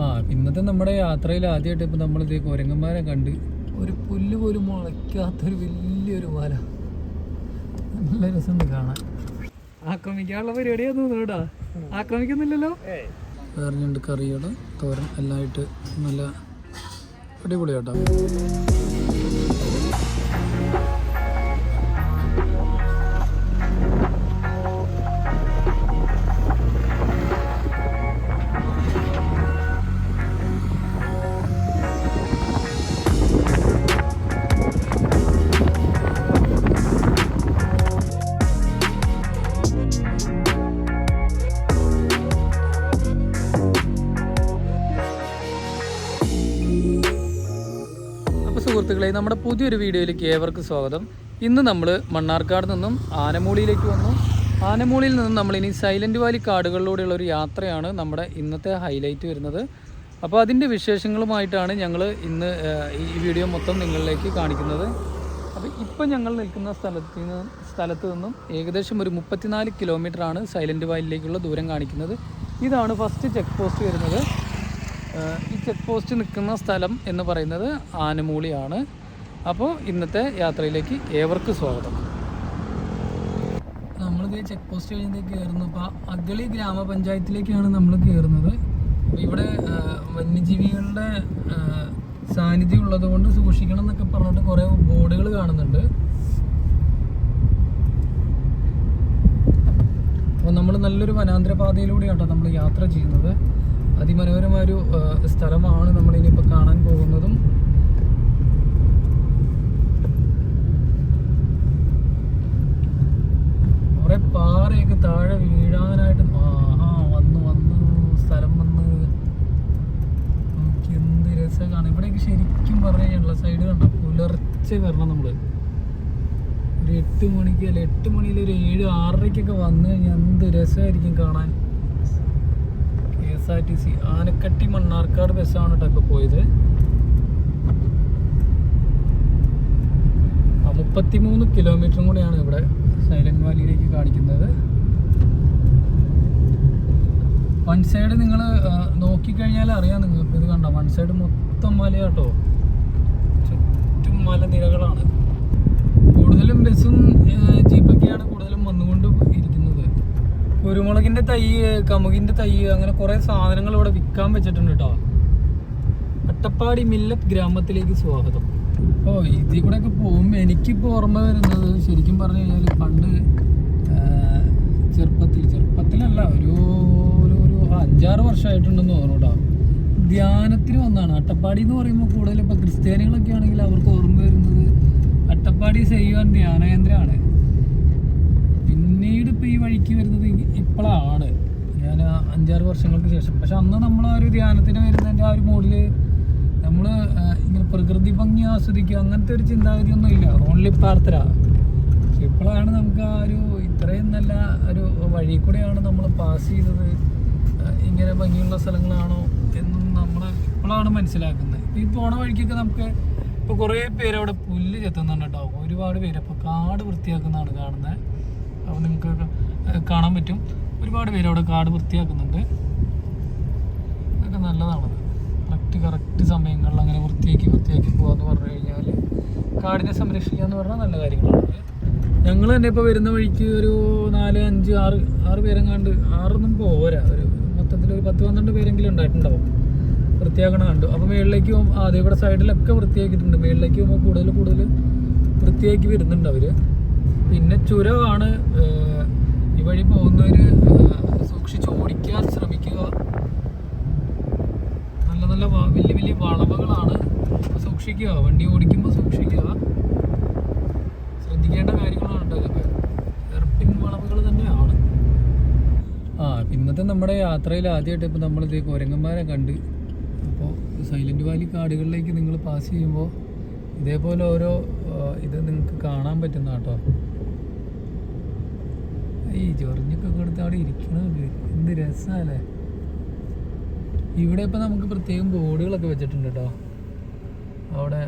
ആ ഇന്നത്തെ നമ്മുടെ യാത്രയിൽ ആദ്യമായിട്ട് ഇപ്പം നമ്മളിത് കുരങ്ങന്മാരെ കണ്ട് ഒരു പുല്ല് പോലും മുളയ്ക്കാത്തൊരു വലിയൊരു മല നല്ല രസമുണ്ട് കാണാൻ. ആക്രമിക്കാനുള്ള പരിപാടിയാന്ന് തോന്നുന്നു കേട്ടോ. ആക്രമിക്കുന്നില്ലല്ലോ? വേറെ കറികൾ തോരൻ. എല്ലാം ആയിട്ട് നല്ല അടിപൊളി പുതിയൊരു വീഡിയോയിലേക്ക് ഏവർക്കും സ്വാഗതം. ഇന്ന് നമ്മൾ മണ്ണാർക്കാട് നിന്നും ആനമൂളിയിലേക്ക് വന്നു. ആനമൂളിയിൽ നിന്നും നമ്മൾ ഇനി സൈലന്റ് വാലി കാടുകളിലൂടെയുള്ള ഒരു യാത്രയാണ് നമ്മുടെ ഇന്നത്തെ ഹൈലൈറ്റ് വരുന്നത്. അപ്പോൾ അതിന്റെ വിശേഷങ്ങളുമായിട്ടാണ് ഞങ്ങൾ ഇന്ന് ഈ വീഡിയോ മൊത്തം നിങ്ങളിലേക്ക് കാണിക്കുന്നത്. അപ്പോൾ ഇപ്പം ഞങ്ങൾ നിൽക്കുന്ന സ്ഥലത്ത് നിന്ന് സ്ഥലത്ത് നിന്നും ഏകദേശം ഒരു മുപ്പത്തിനാല് ആണ് സൈലന്റ് വാലിയിലേക്കുള്ള ദൂരം കാണിക്കുന്നത്. ഇതാണ് ഫസ്റ്റ് ചെക്ക് പോസ്റ്റ് വരുന്നത്. ഈ ചെക്ക് പോസ്റ്റ് നിൽക്കുന്ന സ്ഥലം എന്ന് പറയുന്നത് ആനമൂളിയാണ്. അപ്പോൾ ഇന്നത്തെ യാത്രയിലേക്ക് ഏവർക്കും സ്വാഗതം. നമ്മളിത് ചെക്ക് പോസ്റ്റ് കഴിഞ്ഞ് കയറുന്നു അപ്പോൾ അഗളി ഗ്രാമപഞ്ചായത്തിലേക്കാണ് നമ്മൾ കയറുന്നത് ഇവിടെ വന്യജീവികളുടെ സാന്നിധ്യം ഉള്ളത് കൊണ്ട് സൂക്ഷിക്കണം എന്നൊക്കെ പറഞ്ഞിട്ട് കുറേ ബോർഡുകൾ കാണുന്നുണ്ട്. അപ്പോൾ നമ്മൾ നല്ലൊരു വനാന്തര പാതയിലൂടെയാണ് നമ്മൾ യാത്ര ചെയ്യുന്നത്. അതിമനോഹരമായ ഒരു സ്ഥലമാണ് നമ്മളിനിപ്പോൾ കാണാൻ പോകുന്നതും കുറെ പാറയൊക്കെ താഴെ വീഴാനായിട്ട് ആഹാ വന്ന് വന്ന് സ്ഥലം വന്ന്. നമുക്ക് എന്ത് രസമാണ്. ഇവിടെയൊക്കെ ശരിക്കും പറഞ്ഞു സൈഡ് കണ്ട? പുലർച്ചെ വരണം നമ്മൾ. ഒരു എട്ട് മണിക്ക് അല്ല എട്ട് മണിയിൽ ഒരു ഏഴ് ആറരയ്ക്കൊക്കെ വന്നു കഴിഞ്ഞാൽ എന്ത് രസമായിരിക്കും കാണാൻ? K S R T C. Anakatti Mannarkkad ബസ്സാണ് കേട്ടോ ഇപ്പോൾ പോയത്. മുപ്പത്തിമൂന്ന് കിലോമീറ്ററും കൂടെയാണ് ഇവിടെ. സൈലന്റ് വാലിയിലേക്ക് കാണിക്കുന്നത്. വൺ സൈഡ് നിങ്ങൾ നോക്കിക്കഴിഞ്ഞാൽ അറിയാം നിങ്ങൾക്ക്. ഇത് കണ്ടോ? വൺ സൈഡ് മൊത്തം മലയാട്ടോ ചുറ്റും മലനിരകളാണ് കൂടുതലും ബസ്സും ജീപ്പൊക്കെയാണ് കൂടുതലും വന്നുകൊണ്ട് ഇരിക്കുന്നത്. കുരുമുളകിന്റെ തൈ കമുകിന്റെ തൈ അങ്ങനെ കുറേ സാധനങ്ങൾ ഇവിടെ വിൽക്കാൻ വെച്ചിട്ടുണ്ട് കേട്ടോ. അട്ടപ്പാടി മില്ലത്ത് ഗ്രാമത്തിലേക്ക് സ്വാഗതം. ഓ ഇതിൽ ഒക്കെ പോകുമ്പോൾ എനിക്കിപ്പോൾ ഓർമ്മ വരുന്നത് ശരിക്കും പറഞ്ഞു കഴിഞ്ഞാൽ പണ്ട് ചെറുപ്പത്തിൽ ചെറുപ്പത്തിലല്ല ഒരു ഒരു ഒരു അഞ്ചാറ് വർഷമായിട്ടുണ്ടെന്ന് ഓർമ്മ ധ്യാനത്തിന് വന്നാണ്. അട്ടപ്പാടി എന്ന് പറയുമ്പോൾ കൂടുതൽ ഇപ്പോൾ ക്രിസ്ത്യാനികളൊക്കെ ആണെങ്കിൽ അവർക്ക് ഓർമ്മ വരുന്നത് അട്ടപ്പാടി ചെയ്യുവാൻ ധ്യാനകേന്ദ്രമാണ് പിന്നീട് ഇപ്പോൾ ഈ വഴിക്ക് വരുന്നത് ഇപ്പോഴാണ് ഞാൻ അഞ്ചാറ് വർഷങ്ങൾക്ക് ശേഷം. പക്ഷെ അന്ന് നമ്മൾ ആ ഒരു ധ്യാനത്തിന് വരുന്നതിന്റെ ആ ഒരു മോഡിൽ നമ്മൾ ഇങ്ങനെ പ്രകൃതി ഭംഗി ആസ്വദിക്കുക അങ്ങനത്തെ ഒരു ചിന്താഗതി ഒന്നും ഇല്ല ഓൺലി പ്രാർത്ഥന. ഇപ്പോഴാണ് നമുക്ക് ആ ഒരു ഇത്രയും നല്ല ഒരു വഴി കൂടെയാണ് നമ്മൾ പാസ് ചെയ്തത്. ഇങ്ങനെ ഭംഗിയുള്ള സ്ഥലങ്ങളാണോ എന്നും നമ്മൾ ഇപ്പോഴാണ് മനസ്സിലാക്കുന്നത്. ഈ പോണ വഴിക്കൊക്കെ നമുക്ക് ഇപ്പോൾ കുറേ പേര് അവിടെ പുല്ല് ചെത്തുന്നുണ്ട് കേട്ടോ. ഒരുപാട് പേര്. അപ്പോൾ കാട് വൃത്തിയാക്കുന്നതാണ് കാണുന്നത്. അപ്പോൾ നിങ്ങൾക്ക് കാണാൻ പറ്റും. ഒരുപാട് പേര് അവിടെ കാട് വൃത്തിയാക്കുന്നുണ്ട്. അതൊക്കെ നല്ലതാണത്. കറക്റ്റ് കറക്റ്റ് സമയങ്ങളിൽ അങ്ങനെ വൃത്തിയാക്കി വൃത്തിയാക്കി പോകാമെന്ന് പറഞ്ഞു കഴിഞ്ഞാൽ കാടിനെ സംരക്ഷിക്കുക എന്ന് പറഞ്ഞാൽ നല്ല കാര്യങ്ങളാണ്. ഞങ്ങൾ തന്നെ ഇപ്പോൾ വരുന്ന വഴിക്ക് ഒരു നാല് അഞ്ച് ആറ് ആറ് പേരെങ്ങാണ്ട് ആറൊന്നും പോരാ ഒരു മൊത്തത്തിൽ ഒരു പത്ത് പന്ത്രണ്ട് പേരെങ്കിലും ഉണ്ടായിട്ടുണ്ടാവും. വൃത്തിയാക്കണ കണ്ടു. അപ്പോൾ മേളിലേക്ക് പോകുമ്പോൾ അതേ ഇവിടെ സൈഡിലൊക്കെ വൃത്തിയാക്കിയിട്ടുണ്ട്. മേളിലേക്ക് പോകുമ്പോൾ കൂടുതൽ കൂടുതൽ വൃത്തിയാക്കി വരുന്നുണ്ട് അവർ പിന്നെ ചുരമാണ് ഈ വഴി പോകുന്നവർ സൂക്ഷിച്ച് ഓടിക്കാൻ ശ്രമിക്കുക. നല്ല വലിയ വലിയ വളവുകളാണ് സൂക്ഷിക്കുക. വണ്ടി ഓടിക്കുമ്പോൾ സൂക്ഷിക്കുക. ശ്രദ്ധിക്കേണ്ട കാര്യങ്ങളാണ് ഇതൊക്കെ. വളവുകൾ തന്നെയാണ്. ആ ഇന്നത്തെ നമ്മുടെ യാത്രയിൽ ആദ്യമായിട്ട് ഇപ്പോൾ നമ്മളിത് കുരങ്ങന്മാരെ കണ്ട് അപ്പോൾ സൈലന്റ് വാലി കാടുകളിലേക്ക് നിങ്ങൾ പാസ് ചെയ്യുമ്പോൾ ഇതേപോലെ ഓരോ ഇത് നിങ്ങൾക്ക് കാണാൻ പറ്റുന്ന കേട്ടോ. ഈ ചൊറിഞ്ഞൊക്കെ കൊടുത്ത് അവിടെ ഇരിക്കണത് എന്ത് രസമല്ലേ ഇവിടെ ഇപ്പോൾ നമുക്ക് പ്രത്യേകം ബോർഡുകളൊക്കെ വെച്ചിട്ടുണ്ട് കേട്ടോ അവിടെ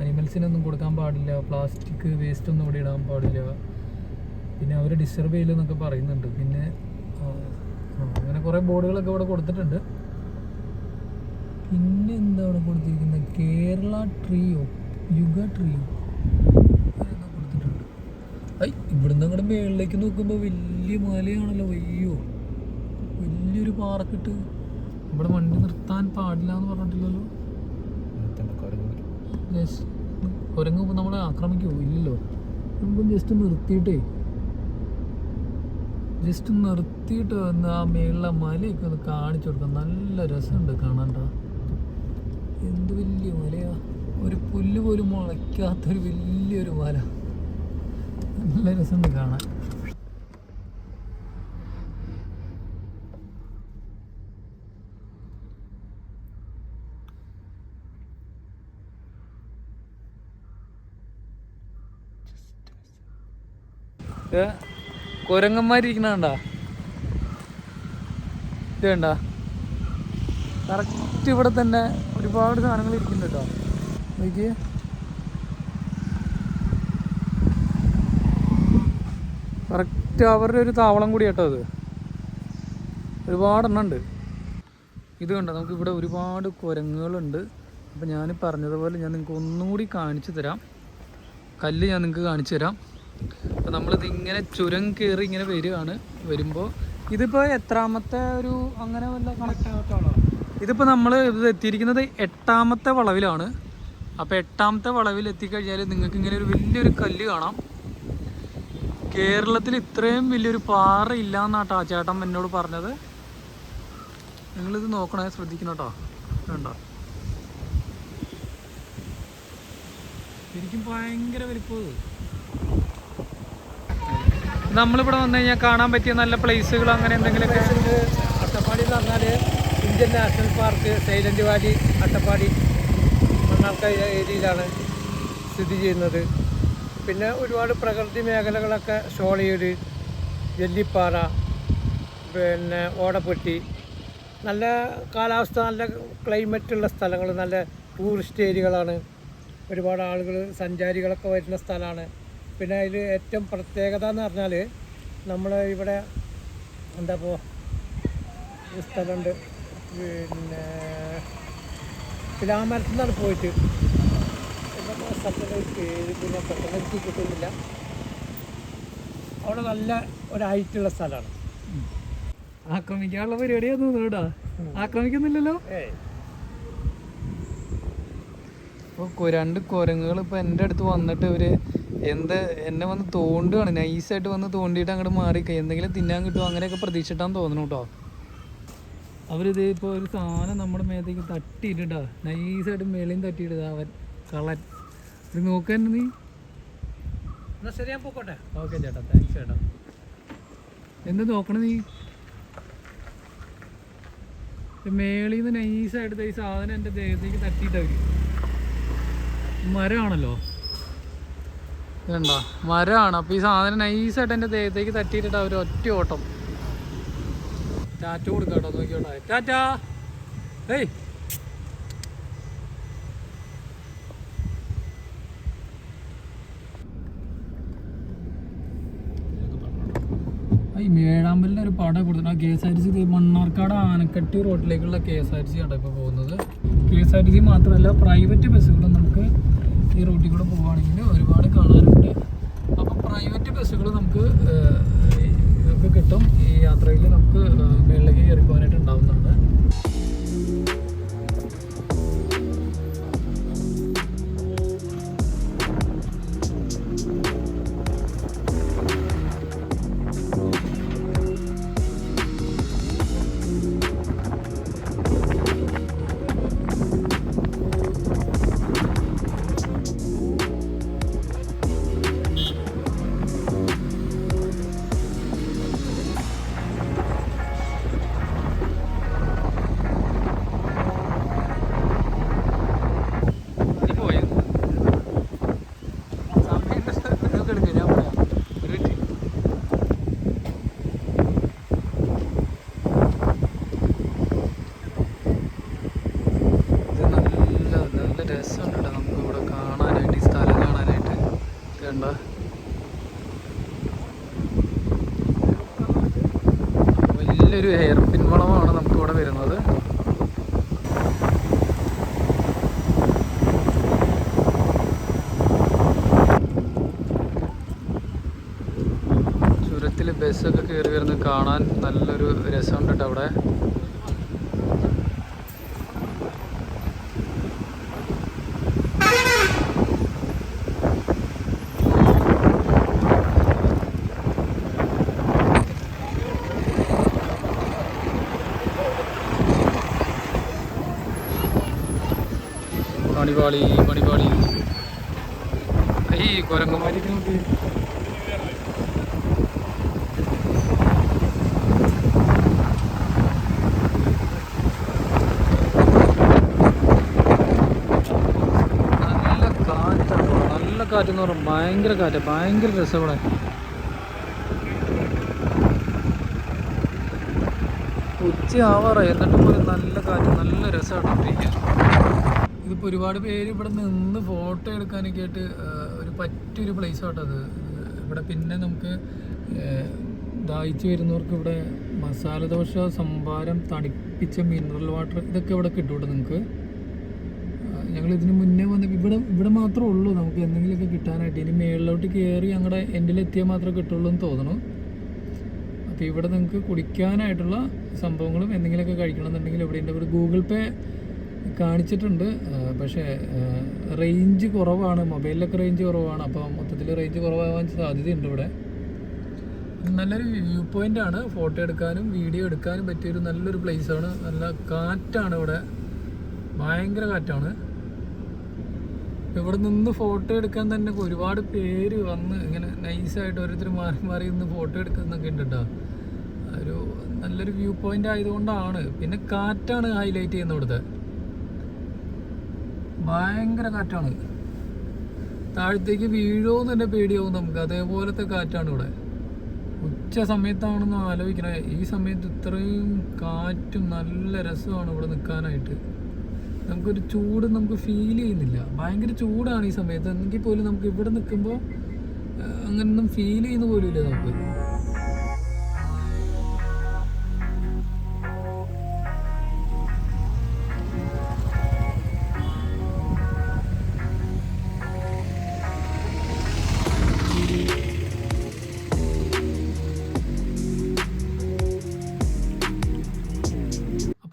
അനിമൽസിനൊന്നും കൊടുക്കാൻ പാടില്ല പ്ലാസ്റ്റിക് വേസ്റ്റ് ഒന്നും ഇവിടെ ഇടാൻ പാടില്ല. പിന്നെ അവർ ഡിസ്റ്റർബ് ചെയ്യില്ലെന്നൊക്കെ പറയുന്നുണ്ട്. പിന്നെ അങ്ങനെ കുറേ ബോർഡുകളൊക്കെ ഇവിടെ കൊടുത്തിട്ടുണ്ട്. പിന്നെ എന്താണ് കൊടുത്തിരിക്കുന്നത്? കേരള ട്രീയോ യുഗ ട്രീയോ? കൊടുത്തിട്ടുണ്ട്? ഐ ഇവിടുന്ന് അങ്ങോട്ട് മേളിലേക്ക് നോക്കുമ്പോൾ വലിയ മലയാണല്ലോ. അയ്യോ വലിയൊരു പാറക്കിട്ട്. ഇവിടെ വണ്ടി നിർത്താൻ പാടില്ല എന്ന് പറഞ്ഞിട്ടില്ലല്ലോ. കുരങ്ങ് നമ്മളെ ആക്രമിക്കുമോ ഇല്ലല്ലോ. നമുക്ക് ജസ്റ്റ് നിർത്തിയിട്ടേ. ജസ്റ്റ് നിർത്തിയിട്ട് വന്ന് ആ മേളിലെ മലയൊക്കെ ഒന്ന് കാണിച്ചു കൊടുക്കാം നല്ല രസമുണ്ട് കാണാണ്ട എന്ത് വലിയ മലയാ. ഒരു പുല്ല് പോലും മുളയ്ക്കാത്തൊരു വലിയൊരു മല. നല്ല രസമുണ്ട് കാണാൻ. കുരങ്ങന്മാരിരിക്കണ കണ്ടാ? ഇത് കറക്റ്റ് ഇവിടെ തന്നെ ഒരുപാട് സാധനങ്ങൾ ഇരിക്കുന്നുണ്ട് കേട്ടോ. നോക്കിയേ. കറക്റ്റ് അവരുടെ ഒരു താവളം കൂടി കേട്ടോ അത്. ഒരുപാടെണ്ണം ഉണ്ട്. ഇത് കണ്ടോ? നമുക്ക് ഇവിടെ ഒരുപാട് കുരങ്ങുകളുണ്ട്. അപ്പം ഞാൻ പറഞ്ഞതുപോലെ ഞാൻ നിങ്ങൾക്ക് ഒന്നും കൂടി കാണിച്ചു തരാം. കല്ല് ഞാൻ നിങ്ങൾക്ക് കാണിച്ചു തരാം. അപ്പം നമ്മളിത് ഇങ്ങനെ ചുരം കയറി ഇങ്ങനെ വരികയാണ് വരുമ്പോൾ ഇതിപ്പോൾ എത്രാമത്തെ ഒരു അങ്ങനെ വല്ല കണക്റ്റാകത്താണോ ഇതിപ്പോൾ നമ്മൾ ഇത് എത്തിയിരിക്കുന്നത് എട്ടാമത്തെ വളവിലാണ്. അപ്പോൾ എട്ടാമത്തെ വളവിൽ എത്തിക്കഴിഞ്ഞാൽ നിങ്ങൾക്ക് ഇങ്ങനെ ഒരു വലിയൊരു കല്ല് കാണാം. കേരളത്തിൽ ഇത്രയും വലിയൊരു പാറ ഇല്ല എന്നാട്ടോ ആ ചേട്ടൻ എന്നോട് പറഞ്ഞത്. നിങ്ങളിത് നോക്കണേ ശ്രദ്ധിക്കണം കേട്ടോ വേണ്ട. ശരിക്കും ഭയങ്കര വലിപ്പം ഇത്. നമ്മളിവിടെ വന്നു കഴിഞ്ഞാൽ കാണാൻ പറ്റിയ നല്ല പ്ലേസുകൾ അങ്ങനെ എന്തെങ്കിലുമൊക്കെ? അട്ടപ്പാടി എന്ന് പറഞ്ഞാൽ Indian national park silent valley Attappadi. Mannarkkad ഏരിയയിലാണ് സ്ഥിതി ചെയ്യുന്നത്. പിന്നെ ഒരുപാട് പ്രകൃതി മേഖലകളൊക്കെ ഷോളയൂർ ജല്ലിപ്പാറ പിന്നെ ഓടപ്പെട്ടി. നല്ല കാലാവസ്ഥ നല്ല ക്ലൈമറ്റ് ഉള്ള സ്ഥലങ്ങൾ നല്ല ടൂറിസ്റ്റ് ഏരിയകളാണ് ഒരുപാട് ആളുകൾ സഞ്ചാരികളൊക്കെ വരുന്ന സ്ഥലമാണ്. പിന്നെ അതിൽ ഏറ്റവും പ്രത്യേകത എന്ന് പറഞ്ഞാൽ നമ്മൾ ഇവിടെ എന്താ പോ സ്ഥലമുണ്ട്. പിന്നെ പിലാമരത്തിൽ നിന്നാണ് പോയിട്ട്. സ്ഥലത്തിന്റെ പേര് പിന്നെ പെട്ടെന്ന് എനിക്ക് കിട്ടുന്നില്ല. അവിടെ നല്ല ഒരു ഹൈറ്റുള്ള സ്ഥലമാണ്. ആക്രമിക്കാനുള്ള പരിപാടിയാന്ന് കേട്ടോ. ആക്രമിക്കുന്നില്ലല്ലോ? ഏ ഇപ്പോൾ രണ്ട് കുരങ്ങുകൾ ഇപ്പോൾ എന്റെ അടുത്ത് വന്നിട്ട് ഇവർ എന്ത് എന്നെ വന്ന് തോണ്ടുകയാണ് നൈസായിട്ട് വന്ന് തോണ്ടിയിട്ട് അങ്ങോട്ട് മാറി എന്തെങ്കിലും തിന്നാൻ കിട്ടുമോ അങ്ങനെയൊക്കെ പ്രതീക്ഷിച്ചിട്ടാന്ന് തോന്നുന്നു കേട്ടോ അവരിത് ഇപ്പോൾ ഒരു സാധനം നമ്മുടെ മേത്തേക്ക് തട്ടിയിട്ടാ നൈസായിട്ട് മേളിയും തട്ടിയിട്ട് അവൻ. കളൻ ഇത് നോക്കാൻ നീ. എന്നാൽ ശരി ഞാൻ പോക്കോട്ടെ. ഓക്കെ ചേട്ടാ താങ്ക്സ് ചേട്ടാ. എന്ത് നോക്കണ നീ? മേളിൽ നിന്ന് നൈസായിട്ട് ഈ സാധനം എന്റെ ദേഹത്തേക്ക് തട്ടിയിട്ടവര് മരമാണല്ലോ. വേണ്ട മരമാണ്. അപ്പോൾ ഈ സാധനം നൈസായിട്ട് എന്റെ ദേഹത്തേക്ക് തട്ടിയിട്ടിട്ട് അവർ ഒറ്റ ഓട്ടം. ടാറ്റ കൊടുക്കാട്ടോ നോക്കിയോട്ടെ ടാറ്റാ ഏയ്! ഈ ഒരു പടം കൊടുത്തിട്ട് K S R T C Mannarkkad Anakatti റോഡിലേക്കുള്ള K S R T C ആണ് ഇപ്പോൾ പോകുന്നത്? K S R T C മാത്രമല്ല പ്രൈവറ്റ് ബസ്സുകളും നമുക്ക് ഈ റൂട്ടിൽ കൂടെ പോവുകയാണെങ്കിൽ ഒരുപാട് കാണാനുണ്ട് അപ്പോൾ പ്രൈവറ്റ് ബസ്സുകൾ നമുക്ക് നമുക്ക് കിട്ടും. ഈ യാത്രയിൽ നമുക്ക് മേളിലേക്ക് കയറി പോകാനായിട്ട് ഉണ്ടാവുന്നുണ്ട് ഒരു ഹെയർ പിൻ വളമാണ് നമുക്കിവിടെ വരുന്നത്. ചുരത്തിൽ ബസ്സൊക്കെ കയറി വരുന്നത് കാണാൻ നല്ലൊരു രസമുണ്ട് കേട്ടോ അവിടെ. പണിപാളി മണിപാളി. ഈ കുരങ്ങന്മാരൊക്കെ നോക്കി നല്ല കാറ്റെന്ന് പറഞ്ഞാൽ ഭയങ്കര കാറ്റ്. ഭയങ്കര രസമാണ്. ഇവിടെ ഉച്ച ആവാറായി എന്നിട്ട് പോലും നല്ല കാറ്റ് നല്ല രസമാണ്. ഇരിക്കാൻ ഇതിപ്പോൾ ഒരുപാട് പേര് ഇവിടെ നിന്ന് ഫോട്ടോ എടുക്കാനൊക്കെ ആയിട്ട് ഒരു പറ്റിയൊരു പ്ലേസ് ആട്ടോ അത്. ഇവിടെ പിന്നെ നമുക്ക് ദാഹിച്ചു വരുന്നവർക്ക് ഇവിടെ മസാല ദോശ സംഭാരം തണുപ്പിച്ച മിനറൽ വാട്ടർ ഇതൊക്കെ ഇവിടെ കിട്ടും ഇവിടെ നിങ്ങൾക്ക് ഞങ്ങൾ ഇതിന് മുന്നേ വന്ന് ഇവിടെ ഇവിടെ മാത്രമേ ഉള്ളൂ. നമുക്ക് എന്തെങ്കിലുമൊക്കെ കിട്ടാനായിട്ട് ഇനി മേളിലോട്ട് കയറി ഞങ്ങളുടെ എൻഡിലെത്തിയാൽ മാത്രമേ കിട്ടുള്ളൂ എന്ന് തോന്നുന്നു അപ്പോൾ ഇവിടെ നിങ്ങൾക്ക് കുടിക്കാനായിട്ടുള്ള സംഭവങ്ങളും എന്തെങ്കിലുമൊക്കെ കഴിക്കണമെന്നുണ്ടെങ്കിൽ ഇവിടെ ഉണ്ട് ഇവിടെ ഗൂഗിൾ പേ കാണിച്ചിട്ടുണ്ട്. പക്ഷേ റേഞ്ച് കുറവാണ്. മൊബൈലിലൊക്കെ റേഞ്ച് കുറവാണ്. അപ്പോൾ മൊത്തത്തിൽ റേഞ്ച് കുറവാകാൻ സാധ്യതയുണ്ട് ഇവിടെ. നല്ലൊരു വ്യൂ പോയിന്റ് ആണ്. ഫോട്ടോ എടുക്കാനും വീഡിയോ എടുക്കാനും പറ്റിയൊരു നല്ലൊരു place ആണ്. നല്ല കാറ്റാണ് ഇവിടെ. ഭയങ്കര കാറ്റാണ്. ഇവിടെ നിന്ന് ഫോട്ടോ എടുക്കാൻ തന്നെ ഒരുപാട് പേര് വന്ന് ഇങ്ങനെ നൈസായിട്ട് ഓരോരുത്തർ മാറി മാറി നിന്ന് ഫോട്ടോ എടുക്കുന്നൊക്കെ ഉണ്ട് കേട്ടോ ഒരു നല്ലൊരു വ്യൂ പോയിന്റ് ആയതുകൊണ്ടാണ്. പിന്നെ കാറ്റാണ് ഹൈലൈറ്റ് ചെയ്യുന്നത് ഇവിടുത്തെ. ഭയങ്കര കാറ്റാണ്. താഴത്തേക്ക് വീഴുമോന്ന് തന്നെ പേടിയാവും നമുക്ക്. അതേപോലത്തെ കാറ്റാണ് ഇവിടെ. ഉച്ച സമയത്താണെന്ന് ആലോചിക്കണേ. ഈ സമയത്ത് ഇത്രയും കാറ്റും നല്ല രസമാണ് ഇവിടെ നിൽക്കാനായിട്ട്. നമുക്കൊരു ചൂട് നമുക്ക് ഫീൽ ചെയ്യുന്നില്ല. ഭയങ്കര ചൂടാണ് ഈ സമയത്ത്. എങ്കിൽ പോലും നമുക്ക് ഇവിടെ നിൽക്കുമ്പോൾ അങ്ങനൊന്നും ഫീൽ ചെയ്യുന്ന പോലും ഇല്ല നമുക്ക്.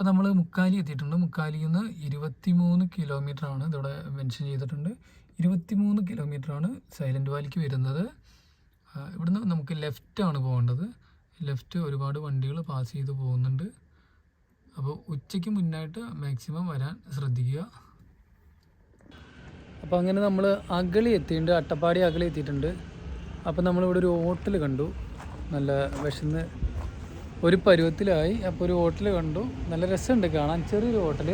നമ്മൾ മുക്കാലി എത്തിയിട്ടുണ്ട്. മുക്കാലിയിൽ നിന്ന് ഇരുപത്തിമൂന്ന് കിലോമീറ്റർ ആണ് ഇതിവിടെ മെൻഷൻ ചെയ്തിട്ടുണ്ട്. ഇരുപത്തിമൂന്ന് കിലോമീറ്റർ ആണ് സൈലന്റ് വാലിക്ക് വരുന്നത്. ഇവിടുന്ന് നമുക്ക് ലെഫ്റ്റ് ആണ് പോകേണ്ടത്. ലെഫ്റ്റ് ഒരുപാട് വണ്ടികൾ പാസ് ചെയ്ത് പോകുന്നുണ്ട്. അപ്പോൾ ഉച്ചയ്ക്ക് മുന്നായിട്ട് മാക്സിമം വരാൻ ശ്രദ്ധിക്കുക. അപ്പോൾ അങ്ങനെ നമ്മൾ അഗളി എത്തിയിട്ടുണ്ട്. അട്ടപ്പാടി അഗളി എത്തിയിട്ടുണ്ട്. അപ്പോൾ നമ്മളിവിടെ ഒരു ഹോട്ടൽ കണ്ടു. നല്ല വിശന്ന് ഒരു പരുവത്തിലായി. അപ്പോൾ ഒരു ഹോട്ടൽ കണ്ടു. നല്ല രസമുണ്ട് കാണാൻ. ചെറിയൊരു ഹോട്ടൽ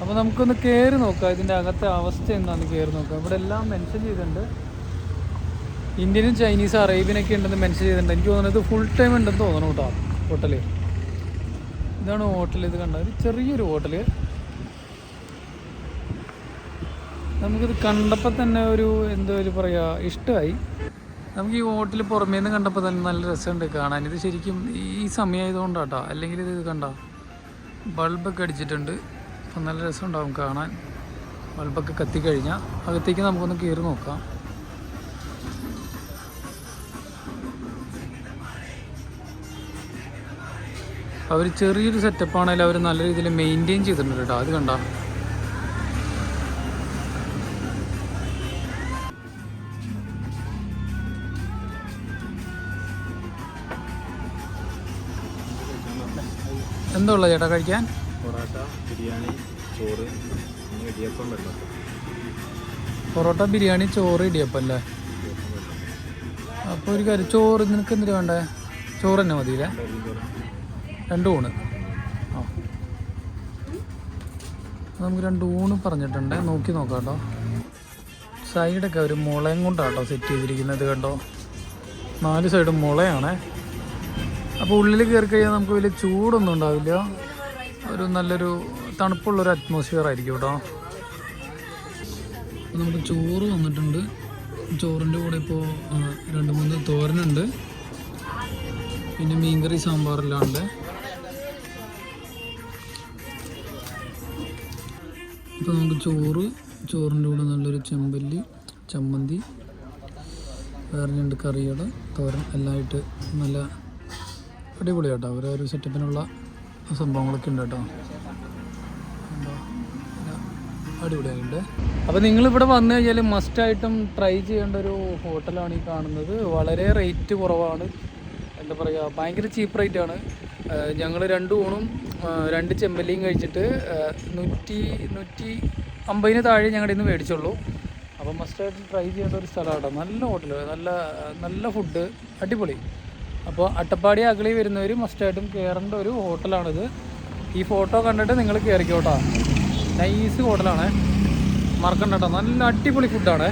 അപ്പോൾ നമുക്കൊന്ന് കയറി നോക്കാം. ഇതിന്റെ അകത്തെ അവസ്ഥ എന്താണെന്ന് കയറി നോക്കാം. ഇവിടെ എല്ലാം മെൻഷൻ ചെയ്തിട്ടുണ്ട്. ഇന്ത്യനും ചൈനീസ് അറേബ്യനൊക്കെ ഉണ്ടെന്ന് മെൻഷൻ ചെയ്തിട്ടുണ്ട്. എനിക്ക് തോന്നുന്നത് ഫുൾ ടൈം ഉണ്ടെന്ന് തോന്നണം കേട്ടോ ഹോട്ടൽ ഇതാണ് ഹോട്ടൽ ഇത് കണ്ടത്. ചെറിയൊരു ഹോട്ടൽ നമുക്കിത് കണ്ടപ്പോൾ തന്നെ ഒരു എന്തോ പറയുക ഇഷ്ടമായി നമുക്ക് ഈ ഹോട്ടൽ പുറമേ നിന്ന് കണ്ടപ്പോൾ തന്നെ നല്ല രസമുണ്ട് കാണാൻ. ഇത് ശരിക്കും ഈ സമയമായതുകൊണ്ടാട്ടോ അല്ലെങ്കിൽ ഇത് കണ്ട? ബൾബൊക്കെ അടിച്ചിട്ടുണ്ട്. അപ്പം നല്ല രസമുണ്ടാവും കാണാൻ. ബൾബൊക്കെ കത്തിക്കഴിഞ്ഞാൽ അകത്തേക്ക് നമുക്കൊന്ന് കയറി നോക്കാം. അവർ ചെറിയൊരു സെറ്റപ്പാണെങ്കിലും അവർ നല്ല രീതിയിൽ മെയിന്റെയിൻ ചെയ്തിട്ടുണ്ട് കേട്ടോ അത് കണ്ട? എന്താ ഉള്ളത് ചേട്ടാ കഴിക്കാൻ? പൊറോട്ട ബിരിയാണി ചോറ് ഇടിയപ്പം വെള്ളം പൊറോട്ട ബിരിയാണി ചോറ് ഇടിയപ്പം അല്ലേ? അപ്പോൾ ഒരു കാര്യം ചോറ് നിനക്ക് എന്തിനു വേണ്ടേ? ചോറ് തന്നെ മതിയില്ലേ രണ്ട് ഊണ്. ആ. നമുക്ക് രണ്ട് ഊണ് പറഞ്ഞിട്ടുണ്ട്. നോക്കി നോക്കാം കേട്ടോ. സൈഡൊക്കെ ഒരു മുളയും കൊണ്ടാട്ടോ സെറ്റ് ചെയ്തിരിക്കുന്നത് കണ്ടോ? നാല് സൈഡും മുളയാണേ. അപ്പോൾ ഉള്ളിൽ കയറി കഴിഞ്ഞാൽ നമുക്ക് വലിയ ചൂടൊന്നും ഉണ്ടാവില്ല. ഒരു നല്ലൊരു തണുപ്പുള്ളൊരു അറ്റ്മോസ്ഫിയർ ആയിരിക്കും കേട്ടോ. നമുക്ക് ചോറ് വന്നിട്ടുണ്ട് ചോറിന്റെ കൂടെ ഇപ്പോൾ രണ്ട് മൂന്ന് തോരനുണ്ട്. പിന്നെ മീൻകറി സാമ്പാറെല്ലാം ഉണ്ട് ഇപ്പോൾ നമുക്ക് ചോറ് ചോറിന്റെ കൂടെ നല്ലൊരു ചെമ്പല്ലി ചമ്മന്തി വേറെ രണ്ട് കറികൾ തോരൻ എല്ലാം ആയിട്ട് നല്ല അടിപൊളിയാട്ടോ. ഓരോ ഒരു സെറ്റപ്പിനുള്ള സംഭവങ്ങളൊക്കെ ഉണ്ട് കേട്ടോ. അടിപൊളിയായിട്ട് അപ്പോൾ നിങ്ങളിവിടെ വന്നു കഴിഞ്ഞാൽ മസ്റ്റായിട്ടും ട്രൈ ചെയ്യേണ്ട ഒരു ഹോട്ടലാണ് ഈ കാണുന്നത്. വളരെ റേറ്റ് കുറവാണ്. എന്താ പറയുക ഭയങ്കര ചീപ്പ് റേറ്റ് ആണ്. ഞങ്ങൾ രണ്ട് ഊണും രണ്ട് ചെമ്പല്ലിയും കഴിച്ചിട്ട് നൂറ്റി നൂറ്റി അമ്പതിന് താഴെ ഞങ്ങളുടെ ഇന്ന് മേടിച്ചുള്ളൂ. അപ്പോൾ മസ്റ്റായിട്ട് ട്രൈ ചെയ്യേണ്ട ഒരു സ്ഥലമാണ് നല്ല ഹോട്ടൽ നല്ല നല്ല ഫുഡ് അടിപൊളി. അപ്പോൾ അട്ടപ്പാടി അഗളി വരുന്നവർ മസ്റ്റായിട്ടും കയറേണ്ട ഒരു ഹോട്ടലാണിത്. ഈ ഫോട്ടോ കണ്ടിട്ട് നിങ്ങൾ കയറിക്കോട്ടോ നൈസ് ഹോട്ടലാണ്. മറക്കണ്ട കേട്ടോ. നല്ല അടിപൊളി ഫുഡാണ്